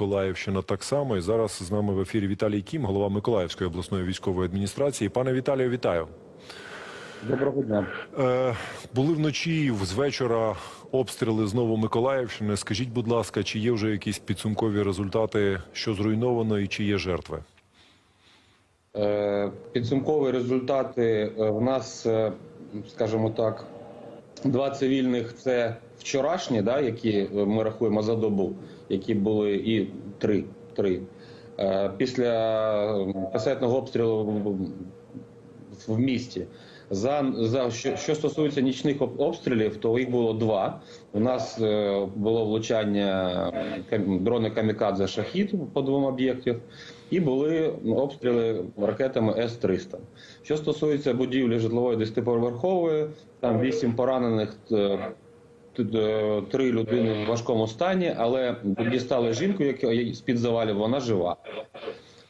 Миколаївщина так само. І зараз з нами в ефірі Віталій Кім, голова Миколаївської обласної військової адміністрації. Пане Віталію, вітаю. Доброго дня. Е, були вночі з вечора обстріли знову Миколаївщини. Скажіть, будь ласка, чи є вже якісь підсумкові результати, що зруйновано, і чи є жертви? Е, Підсумкові результати е, в нас, е, скажімо так, два цивільних це вчорашні, да, які ми рахуємо за добу, які були і три. три. Е, Після касетного обстрілу в- місті. За, за що, що стосується нічних обстрілів, то їх було два. У нас е, було влучання дрони камікадзе шахід по двом об'єктів, і були обстріли ракетами С-300. Що стосується будівлі житлової десятиповерхової, там вісім поранених. е, три людини в важкому стані, але дістали жінку, яка з під завалів, вона жива.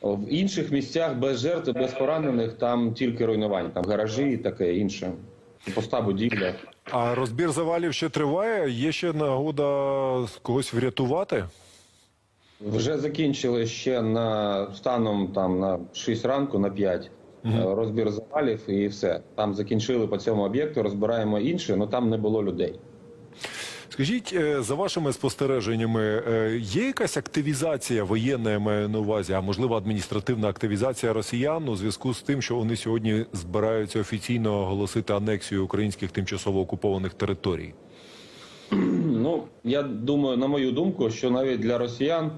В інших місцях без жертв, без поранених, там тільки руйнування, там гаражі і таке інше. Поста будівля. А розбір завалів ще триває. Є ще нагода когось врятувати? Вже закінчили ще на станом там на 6 ранку, на 5 е, розбір завалів і все. Там закінчили по цьому об'єкту, розбираємо інше, але там не було людей. Скажіть, е, за вашими спостереженнями, е, є якась активізація воєнна, я маю на увазі, а можливо адміністративна активізація росіян у зв'язку з тим, що вони сьогодні збираються офіційно оголосити анексію українських тимчасово окупованих територій? Ну я думаю, на мою думку, що навіть для росіян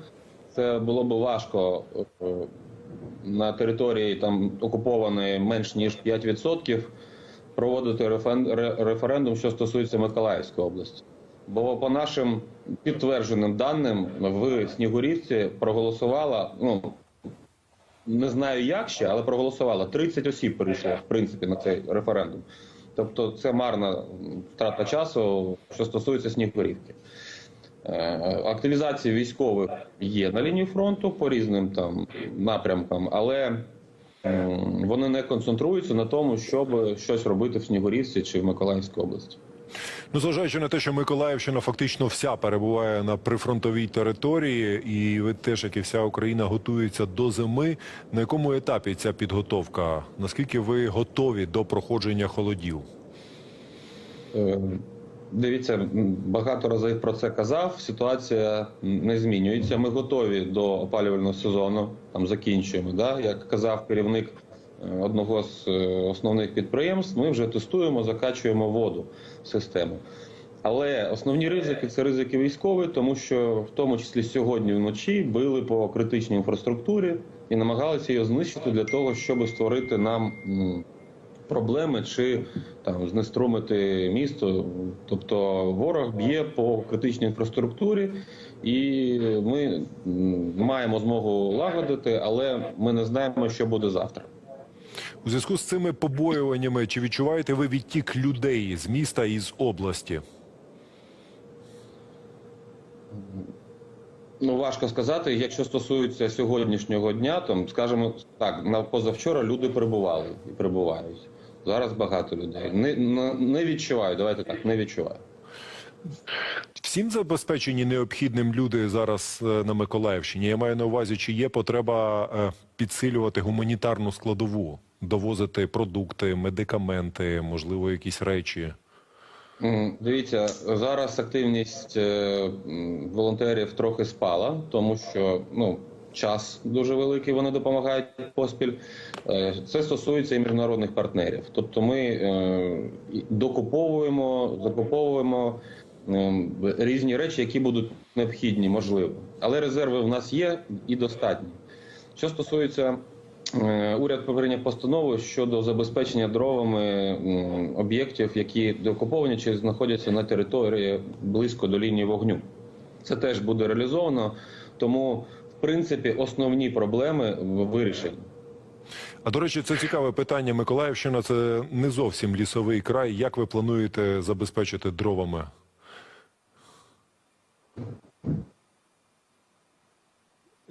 це було б важко е, на території там окупованої менш ніж 5% проводити референдум, що стосується Миколаївської області. Бо по нашим підтвердженим даним в Снігурівці проголосувала, ну не знаю як ще, але проголосувала 30 осіб прийшло в принципі на цей референдум. Тобто це марна втрата часу, що стосується Снігурівки. Е, Активізація військових є на лінії фронту по різним там напрямкам, але вони не концентруються на тому, щоб щось робити в Снігурівці чи в Миколаївській області. Ну, зважаючи на те, що Миколаївщина фактично вся перебуває на прифронтовій території, і ви теж, як і вся Україна, готується до зими. На якому етапі ця підготовка? Наскільки ви готові до проходження холодів? Е, Дивіться, багато разів про це казав. Ситуація не змінюється. Ми готові до опалювального сезону. Там закінчуємо. Да? Як казав керівник одного з е, основних підприємств, ми вже тестуємо, закачуємо воду в систему. Але основні ризики це ризики військові, тому що в тому числі сьогодні вночі били по критичній інфраструктурі і намагалися її знищити для того, щоб створити нам проблеми чи там знеструмити місто. Тобто ворог б'є по критичній інфраструктурі, і ми маємо змогу лагодити, але ми не знаємо, що буде завтра. У зв'язку з цими побоюваннями, чи відчуваєте ви відтік людей з міста і з області? Ну важко сказати. Якщо стосується сьогоднішнього дня, то скажімо так, на позавчора люди перебували і перебувають. Зараз багато людей. Не, не, не відчуваю. Давайте так, не відчуваю. Всім забезпечені необхідним люди зараз е, на Миколаївщині. Я маю на увазі, чи є потреба е, підсилювати гуманітарну складову, довозити продукти, медикаменти, можливо, якісь речі. Дивіться, зараз активність е, волонтерів трохи спала, тому що ну, час дуже великий, вони допомагають поспіль. Е, Це стосується і міжнародних партнерів. Тобто ми е, докуповуємо, закуповуємо різні речі, які будуть необхідні, можливо. Але резерви в нас є і достатні. Що стосується Уряд прийняв постанову щодо забезпечення дровами об'єктів, які деокуповані чи знаходяться на території близько до лінії вогню. Це теж буде реалізовано, тому в принципі основні проблеми вирішені. А до речі, це цікаве питання. Миколаївщина це не зовсім лісовий край. Як ви плануєте забезпечити дровами?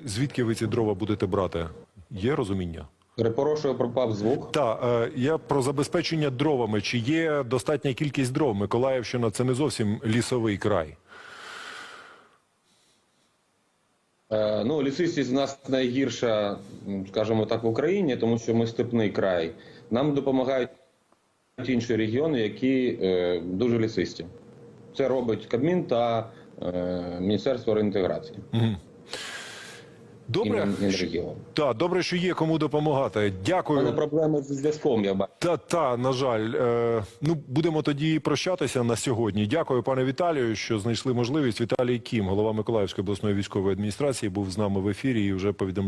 Звідки ви ці дрова будете брати? Є розуміння? Перепрошую, пропав звук. Так, е, я про забезпечення дровами. Чи є достатня кількість дров? Миколаївщина це не зовсім лісовий край. Е, Ну, лісистість в нас найгірша, скажімо так, в Україні, тому що ми степний край. Нам допомагають інші регіони, які е, дуже лісисті. Це робить Кабмін та е, Міністерство реінтеграції. Добре, І та добре, що є кому допомагати. Дякую. Але проблеми з зв'язком, я бачу. Та та на жаль, е, ну будемо тоді прощатися на сьогодні. Дякую, пане Віталію, що знайшли можливість. Віталій Кім, голова Миколаївської обласної військової адміністрації, був з нами в ефірі і вже повідомляв.